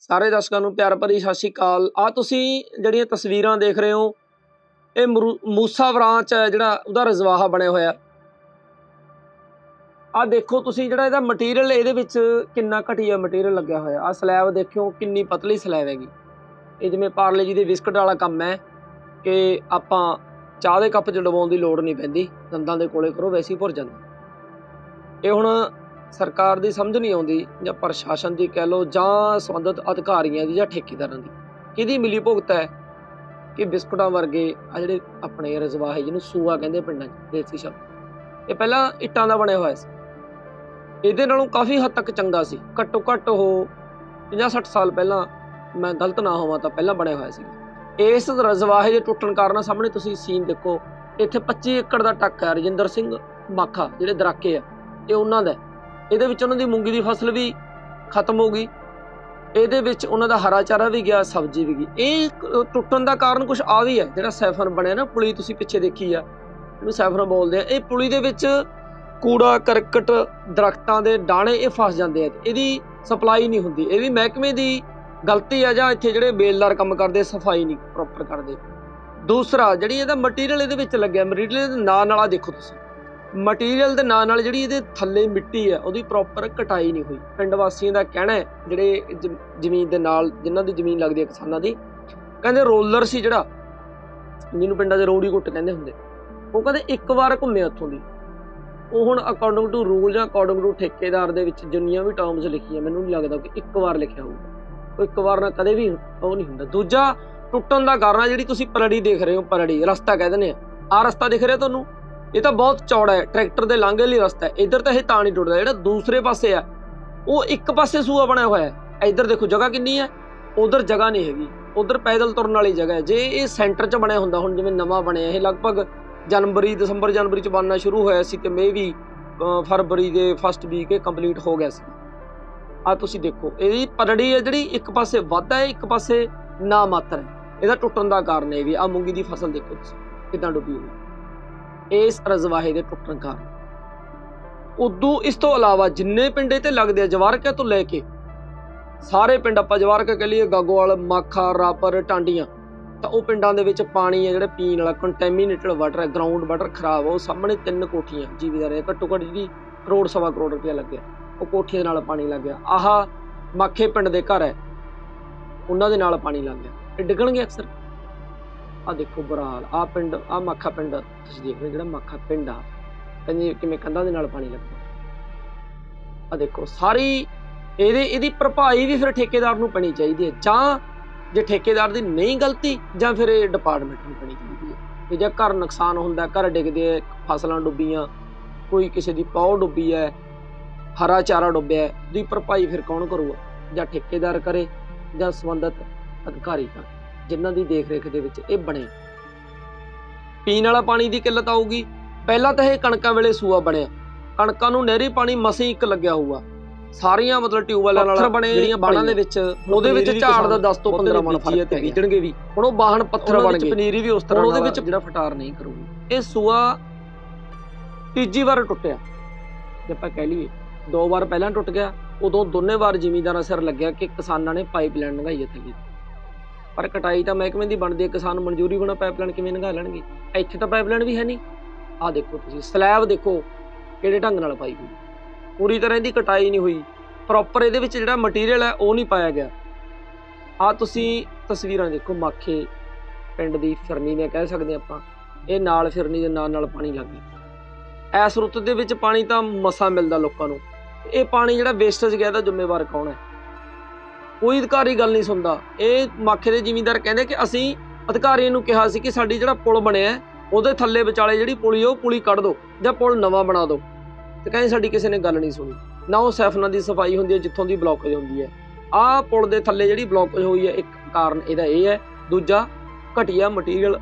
ਸਾਰੇ ਦਰਸ਼ਕਾਂ ਨੂੰ ਪਿਆਰ ਭਰੀ ਸਤਿ ਸ਼੍ਰੀ ਅਕਾਲ। ਆ ਤੁਸੀਂ ਜਿਹੜੀਆਂ ਤਸਵੀਰਾਂ ਦੇਖ ਰਹੇ ਹੋ, ਇਹ ਮਰੂ- ਮੂਸਾ ਬ੍ਰਾਂਚ ਹੈ ਜਿਹੜਾ ਉਹਦਾ ਰਜ਼ਵਾਹਾ ਬਣਿਆ ਹੋਇਆ। ਆ ਦੇਖੋ ਤੁਸੀਂ ਜਿਹੜਾ ਇਹਦਾ ਮਟੀਰੀਅਲ ਇਹਦੇ ਵਿੱਚ ਕਿੰਨਾ ਘਟੀਆ ਮਟੀਰੀਅਲ ਲੱਗਿਆ ਹੋਇਆ। ਆ ਸਲੈਬ ਦੇਖਿਓ, ਕਿੰਨੀ ਪਤਲੀ ਸਲੈਬ ਹੈਗੀ। ਇਹ ਜਿਵੇਂ ਪਾਰਲੇ ਜੀ ਦੇ ਬਿਸਕਟ ਵਾਲਾ ਕੰਮ ਹੈ ਕਿ ਆਪਾਂ ਚਾਹ ਦੇ ਕੱਪ 'ਚ ਡੁਬਾਉਣ ਦੀ ਲੋੜ ਨਹੀਂ ਪੈਂਦੀ। ਦੰਦਾਂ ਦੇ ਕੋਲੇ ਕਰੋ, ਵੈਸੇ ਹੀ ਭੁਰ ਜਾਂਦਾ। ਇਹ ਹੁਣ ਸਰਕਾਰ ਦੀ ਸਮਝ ਨਹੀਂ ਆਉਂਦੀ ਜਾਂ ਪ੍ਰਸ਼ਾਸਨ ਦੀ ਕਹਿ ਲਓ ਜਾਂ ਸੰਬੰਧਿਤ ਅਧਿਕਾਰੀਆਂ ਦੀ ਜਾਂ ਠੇਕੇਦਾਰਾਂ ਦੀ। ਕਿਹਦੀ ਮਿਲੀ ਭੁਗਤ ਹੈ ਕਿ ਬਿਸਕੁਟਾਂ ਵਰਗੇ ਆ ਜਿਹੜੇ ਆਪਣੇ ਰਜ਼ਵਾਹੇ ਜਿਹਨੂੰ ਸੂਆ ਕਹਿੰਦੇ ਪਿੰਡਾਂ 'ਚ, ਦੇਸੀ ਸ਼ਬਦ। ਇਹ ਪਹਿਲਾਂ ਇੱਟਾਂ ਦਾ ਬਣਿਆ ਹੋਇਆ ਸੀ। ਇਹਦੇ ਨਾਲੋਂ ਕਾਫੀ ਹੱਦ ਤੱਕ ਚੰਗਾ ਸੀ। ਘੱਟੋ ਘੱਟ ਉਹ 50-60 ਸਾਲ ਪਹਿਲਾਂ ਮੈਂ ਗਲਤ ਨਾ ਹੋਵਾਂ ਤਾਂ ਪਹਿਲਾਂ ਬਣਿਆ ਹੋਇਆ ਸੀ। ਇਸ ਰਜ਼ਵਾਹੇ ਦੇ ਟੁੱਟਣ ਕਾਰਨ ਸਾਹਮਣੇ ਤੁਸੀਂ ਸੀਨ ਦੇਖੋ, ਇੱਥੇ 25 ਏਕੜ ਦਾ ਟੱਕ ਹੈ ਰਜਿੰਦਰ ਸਿੰਘ ਮਾਖਾ, ਜਿਹੜੇ ਦਰਾਕੇ ਆ, ਇਹ ਉਹਨਾਂ ਦਾ ਇਹਦੇ ਵਿੱਚ ਉਹਨਾਂ ਦੀ ਮੂੰਗੀ ਦੀ ਫਸਲ ਵੀ ਖਤਮ ਹੋ ਗਈ। ਇਹਦੇ ਵਿੱਚ ਉਹਨਾਂ ਦਾ ਹਰਾ ਚਾਰਾ ਵੀ ਗਿਆ, ਸਬਜ਼ੀ ਵੀ ਗਈ। ਇਹ ਟੁੱਟਣ ਦਾ ਕਾਰਨ ਕੁਝ ਆ ਵੀ ਹੈ, ਜਿਹੜਾ ਸੈਫਨ ਬਣਿਆ ਨਾ, ਪੁਲੀ ਤੁਸੀਂ ਪਿੱਛੇ ਦੇਖੀ ਆ, ਇਹਨੂੰ ਸੈਫਨ ਬੋਲਦੇ ਆ। ਇਹ ਪੁਲੀ ਦੇ ਵਿੱਚ ਕੂੜਾ, ਕਰਕਟ, ਦਰਖਤਾਂ ਦੇ ਡਾਣੇ ਇਹ ਫਸ ਜਾਂਦੇ ਆ। ਇਹਦੀ ਸਪਲਾਈ ਨਹੀਂ ਹੁੰਦੀ। ਇਹ ਵੀ ਮਹਿਕਮੇ ਦੀ ਗਲਤੀ ਆ ਜਾਂ ਇੱਥੇ ਜਿਹੜੇ ਬੇਲਦਾਰ ਕੰਮ ਕਰਦੇ, ਸਫ਼ਾਈ ਨਹੀਂ ਪ੍ਰੋਪਰ ਕਰਦੇ। ਦੂਸਰਾ, ਜਿਹੜੀ ਇਹਦਾ ਮਟੀਰੀਅਲ ਇਹਦੇ ਵਿੱਚ ਲੱਗਿਆ ਮਟੀਰੀਅਲ ਦੇ ਨਾਂ ਨਾਲ ਦੇਖੋ ਤੁਸੀਂ। ਮਟੀਰੀਅਲ ਦੇ ਨਾਲ ਨਾਲ ਜਿਹੜੀ ਇਹਦੇ ਥੱਲੇ ਮਿੱਟੀ ਹੈ, ਉਹਦੀ ਪ੍ਰੋਪਰ ਕਟਾਈ ਨਹੀਂ ਹੋਈ। ਪਿੰਡ ਵਾਸੀਆਂ ਦਾ ਕਹਿਣਾ ਹੈ, ਜਿਹੜੇ ਜ਼ਮੀਨ ਦੇ ਨਾਲ, ਜਿਨ੍ਹਾਂ ਦੀ ਜ਼ਮੀਨ ਲੱਗਦੀ ਹੈ ਕਿਸਾਨਾਂ ਦੀ, ਕਹਿੰਦੇ ਰੋਲਰ ਸੀ ਜਿਹੜਾ, ਜਿਹਨੂੰ ਪਿੰਡਾਂ ਦੇ ਰੋੜੀ ਗੁੱਟ ਕਹਿੰਦੇ ਹੁੰਦੇ। ਉਹ ਕਹਿੰਦੇ ਇੱਕ ਵਾਰ ਘੁੰਮਿਆ ਉੱਥੋਂ ਦੀ। ਉਹ ਹੁਣ ਅਕੋਰਡਿੰਗ ਟੂ ਰੂਲ ਜਾਂ ਅਕੋਰਡਿੰਗ ਟੂ ਠੇਕੇਦਾਰ ਦੇ ਵਿੱਚ ਜਿੰਨੀਆਂ ਵੀ ਟਰਮਸ ਲਿਖੀਆਂ, ਮੈਨੂੰ ਨਹੀਂ ਲੱਗਦਾ ਕਿ ਇੱਕ ਵਾਰ ਲਿਖਿਆ ਹੋਊਗਾ। ਉਹ ਇੱਕ ਵਾਰ ਨਾ ਕਦੇ ਵੀ ਉਹ ਨਹੀਂ ਹੁੰਦਾ। ਦੂਜਾ, ਟੁੱਟਣ ਦਾ ਕਾਰਨ ਆ ਜਿਹੜੀ ਤੁਸੀਂ ਪਰੜੀ ਦੇਖ ਰਹੇ ਹੋ, ਪਰੜੀ, ਰਸਤਾ ਕਹਿ ਦਿੰਦੇ ਆ। ਆ ਰਸਤਾ ਦਿਖ ਰਿਹਾ ਤੁਹਾਨੂੰ? ਇਹ ਤਾਂ ਬਹੁਤ ਚੌੜਾ ਹੈ, ਟਰੈਕਟਰ ਦੇ ਲਾਂਘੇ ਲਈ ਰਸਤਾ ਹੈ। ਇੱਧਰ ਤਾਂ ਇਹ ਤਾਂ ਨਹੀਂ ਟੁੱਟਦਾ, ਜਿਹੜਾ ਦੂਸਰੇ ਪਾਸੇ ਆ, ਉਹ ਇੱਕ ਪਾਸੇ ਸੂਆ ਬਣਿਆ ਹੋਇਆ ਹੈ। ਇੱਧਰ ਦੇਖੋ, ਜਗ੍ਹਾ ਕਿੰਨੀ ਹੈ, ਉਧਰ ਜਗ੍ਹਾ ਨਹੀਂ ਹੈਗੀ। ਉਧਰ ਪੈਦਲ ਤੁਰਨ ਵਾਲੀ ਜਗ੍ਹਾ ਹੈ। ਜੇ ਇਹ ਸੈਂਟਰ 'ਚ ਬਣਿਆ ਹੁੰਦਾ, ਹੁਣ ਜਿਵੇਂ ਨਵਾਂ ਬਣਿਆ, ਇਹ ਲਗਭਗ ਜਨਵਰੀ, ਦਸੰਬਰ, ਜਨਵਰੀ 'ਚ ਬਣਨਾ ਸ਼ੁਰੂ ਹੋਇਆ ਸੀ ਤੇ ਮੇ ਵੀ ਫਰਵਰੀ ਦੇ ਫਸਟ ਵੀਕ ਇਹ ਕੰਪਲੀਟ ਹੋ ਗਿਆ ਸੀ। ਆ ਤੁਸੀਂ ਦੇਖੋ, ਇਹਦੀ ਪਰੜੀ ਹੈ ਜਿਹੜੀ ਇੱਕ ਪਾਸੇ ਵੱਧ ਹੈ, ਇੱਕ ਪਾਸੇ ਨਾ ਮਾਤਰ ਹੈ। ਇਹਦਾ ਟੁੱਟਣ ਦਾ ਕਾਰਨ ਇਹ ਵੀ ਆ ਮੂੰਗੀ ਦੀ ਫਸਲ ਦੇਖੋ ਤੁਸੀਂ, ਕਿਦਾਂ ਡੁੱਬੀ ਹੋਈ ਇਸ ਰਜ਼ਵਾਹੇ ਦੇ ਟੁੱਟਣ ਕਾਰਨ। ਉਦੋਂ ਇਸ ਤੋਂ ਇਲਾਵਾ ਜਿੰਨੇ ਪਿੰਡ ਤੇ ਲੱਗਦੇ ਆ ਜਵਾਰਕਾ ਤੋਂ ਲੈ ਕੇ, ਸਾਰੇ ਪਿੰਡ ਆਪਾਂ ਜਵਾਰਕਾ ਕਹ ਲਈਏ, ਗਾਗੋਵਾਲ, ਮਾਖਾ, ਰਾਪਰ, ਟਾਂਡੀਆਂ, ਤਾਂ ਉਹ ਪਿੰਡਾਂ ਦੇ ਵਿੱਚ ਪਾਣੀ ਹੈ ਜਿਹੜਾ ਪੀਣ ਵਾਲਾ ਕੰਟੈਮੀਨੇਟਡ ਵਾਟਰ ਹੈ ਗਰਾਊਂਡ ਵਾਟਰ ਖਰਾਬ ਆ, ਉਹ ਸਾਹਮਣੇ ਤਿੰਨ ਕੋਠੀਆਂ ਜੀਵੀਦਾਰ ਹੈ ਘੱਟੋ ਘੱਟ ਜਿਹੜੀ ਕਰੋੜ ਸਵਾ ਕਰੋੜ ਰੁਪਇਆ ਲੱਗਿਆ। ਉਹ ਕੋਠੀਆਂ ਦੇ ਨਾਲ ਪਾਣੀ ਲੱਗ ਗਿਆ। ਆਹ ਮਾਖੇ ਪਿੰਡ ਦੇ ਘਰ ਹੈ ਉਹਨਾਂ ਦੇ ਨਾਲ ਪਾਣੀ ਲੱਗ ਗਿਆ। ਇਹ ਡਿੱਗਣਗੇ ਅਕਸਰ? ਆ ਦੇਖੋ ਬੁਰਾ ਹਾਲ ਆ ਪਿੰਡ ਆ ਮੱਖਾ ਪਿੰਡ ਤੁਸੀਂ ਦੇਖ ਰਹੇ ਹੋ ਜਿਹੜਾ ਮਾਖਾ ਪਿੰਡ ਆ ਕਹਿੰਦੇ ਕਿਵੇਂ ਕੰਧਾਂ ਦੇ ਨਾਲ ਪਾਣੀ ਲੱਗਦਾ। ਆ ਦੇਖੋ ਸਾਰੀ ਇਹਦੇ ਇਹਦੀ ਭਰਪਾਈ ਵੀ ਫਿਰ ਠੇਕੇਦਾਰ ਨੂੰ ਪੈਣੀ ਚਾਹੀਦੀ ਹੈ ਜਾਂ ਜੇ ਠੇਕੇਦਾਰ ਦੀ ਨਹੀਂ ਗਲਤੀ ਜਾਂ ਫਿਰ ਇਹ ਡਿਪਾਰਟਮੈਂਟ ਨੂੰ ਪੈਣੀ ਚਾਹੀਦੀ ਹੈ। ਤੇ ਜੇ ਘਰ ਨੁਕਸਾਨ ਹੁੰਦਾ ਘਰ ਡਿੱਗਦੇ ਆ ਫਸਲਾਂ ਡੁੱਬੀਆਂ ਕੋਈ ਕਿਸੇ ਦੀ ਪੌ ਡੁੱਬੀ ਹੈ ਹਰਾ ਚਾਰਾ ਡੁੱਬਿਆ ਹੈ, ਦੀ ਭਰਪਾਈ ਫਿਰ ਕੌਣ ਕਰੂਗਾ? ਜਾਂ ਠੇਕੇਦਾਰ ਕਰੇ ਜਾਂ ਸੰਬੰਧਿਤ ਅਧਿਕਾਰੀ ਕਰੇ। ਜਿਨ੍ਹਾਂ ਦੀ ਦੇਖ ਰੇਖ ਦੇ ਵਿੱਚ ਇਹ ਬਣੇ। ਪੀਣ ਵਾਲਾ ਪਾਣੀ ਦੀ ਕਿੱਲਤ ਆਊਗੀ। ਪਹਿਲਾਂ ਤਾਂ ਇਹ ਕਣਕਾਂ ਵੇਲੇ ਸੂਆ ਬਣਿਆ। ਕਣਕਾਂ ਨੂੰ ਨਹਿਰੀ ਪਾਣੀ ਮਸੀਂ ਇੱਕ ਲੱਗਿਆ ਹੋਊਗਾ। ਸਾਰੀਆਂ ਮਤਲਬ ਟਿਊਬਵੈਲਾਂ ਨਾਲ ਪੱਥਰ ਬਣੇ ਜਿਹੜੀਆਂ ਬਾਣਾਂ ਦੇ ਵਿੱਚ ਉਹਦੇ ਵਿੱਚ ਝਾੜ ਦਾ 10 ਤੋਂ 15 ਮਣ ਫ਼ਰਕ ਤੇ ਬੀਜਣਗੇ ਵੀ ਹੁਣ ਉਹ ਬਾਹਣ ਪੱਥਰ ਬਣ ਗਏ ਪਨੀਰੀ ਵੀ ਉਸ ਤਰ੍ਹਾਂ ਉਹਦੇ ਵਿੱਚ ਜਿਹੜਾ ਫਟਾਰ ਨਹੀਂ ਕਰੂਗੀ। ਇਹ ਸੂਆ ਤੀਜੀ ਵਾਰ ਟੁੱਟਿਆ। ਜੇ ਆਪਾਂ ਕਹਿ ਲਈਏ ਦੋ ਵਾਰ ਪਹਿਲਾਂ ਟੁੱਟ ਗਿਆ ਉਦੋਂ ਦੋਨੇ ਵਾਰ ਜ਼ਿਮੀਂਦਾਰਾਂ ਸਿਰ ਲੱਗਿਆ ਕਿ ਕਿਸਾਨਾਂ ਨੇ ਪਾਈਪਲਾਈਨ ਲੰਘਾਈ ਹੈ ਥੱਲੇ ਪਰ ਕਟਾਈ ਤਾਂ ਮਹਿਕਮੇ ਦੀ ਬਣਦੀ ਹੈ, ਕਿਸਾਨ ਮਨਜ਼ੂਰੀ ਬਿਨਾ ਪਾਈਪਲਾਈਨ ਕਿਵੇਂ ਲੰਘਾ ਲੈਣਗੇ? ਇੱਥੇ ਤਾਂ ਪਾਈਪਲਾਈਨ ਵੀ ਹੈ ਨਹੀਂ। ਆਹ ਦੇਖੋ ਤੁਸੀਂ ਸਲੈਬ ਦੇਖੋ, ਕਿਹੜੇ ਢੰਗ ਨਾਲ ਪਾਈ ਹੋਈ ਪੂਰੀ ਤਰ੍ਹਾਂ ਇਹਦੀ ਕਟਾਈ ਨਹੀਂ ਹੋਈ। ਪ੍ਰੋਪਰ ਇਹਦੇ ਵਿੱਚ ਜਿਹੜਾ ਮਟੀਰੀਅਲ ਹੈ, ਉਹ ਨਹੀਂ ਪਾਇਆ ਗਿਆ। ਆ ਤੁਸੀਂ ਤਸਵੀਰਾਂ ਦੇਖੋ, ਮਾਖੇ ਪਿੰਡ ਦੀ ਫਿਰਨੀ ਨੇ ਕਹਿ ਸਕਦੇ ਆਪਾਂ। ਇਹ ਨਾਲ ਫਿਰਨੀ ਦੇ ਨਾਲ ਨਾਲ ਪਾਣੀ ਲੱਗ ਗਿਆ। ਐਸ ਰੁੱਤ ਦੇ ਵਿੱਚ ਪਾਣੀ ਤਾਂ ਮਸਾ ਮਿਲਦਾ ਲੋਕਾਂ ਨੂੰ। ਇਹ ਪਾਣੀ ਜਿਹੜਾ ਵੇਸਟੇਜ ਗਿਆ, ਇਹਦਾ ਜ਼ਿੰਮੇਵਾਰ ਕੌਣ ਹੈ? ਕੋਈ ਅਧਿਕਾਰੀ ਗੱਲ ਨਹੀਂ ਸੁਣਦਾ। ਇਹ ਮਾਖੇ ਦੇ ਜ਼ਿਮੀਂਦਾਰ ਕਹਿੰਦੇ ਕਿ ਅਸੀਂ ਅਧਿਕਾਰੀਆਂ ਨੂੰ ਕਿਹਾ ਸੀ ਕਿ ਸਾਡੀ ਜਿਹੜਾ ਪੁਲ ਬਣਿਆ ਉਹਦੇ ਥੱਲੇ ਵਿਚਾਲੇ ਜਿਹੜੀ ਪੁਲੀ ਉਹ ਪੁਲੀ ਕੱਢ ਦਿਓ ਜਾਂ ਪੁਲ ਨਵਾਂ ਬਣਾ ਦਿਓ। ਤੇ ਕਹਿੰਦੇ ਸਾਡੀ ਕਿਸੇ ਨੇ ਗੱਲ ਨਹੀਂ ਸੁਣੀ। ਨਾ ਉਹ ਸੈਫਨਾਂ ਦੀ ਸਫ਼ਾਈ ਹੁੰਦੀ ਹੈ, ਜਿੱਥੋਂ ਦੀ ਬਲੌਕੇਜ ਹੁੰਦੀ ਹੈ। ਆਹ ਪੁਲ ਦੇ ਥੱਲੇ ਜਿਹੜੀ ਬਲੌਕੇਜ ਹੋਈ ਹੈ, ਇੱਕ ਕਾਰਨ ਇਹਦਾ ਇਹ ਹੈ। ਦੂਜਾ, ਘਟੀਆ ਮਟੀਰੀਅਲ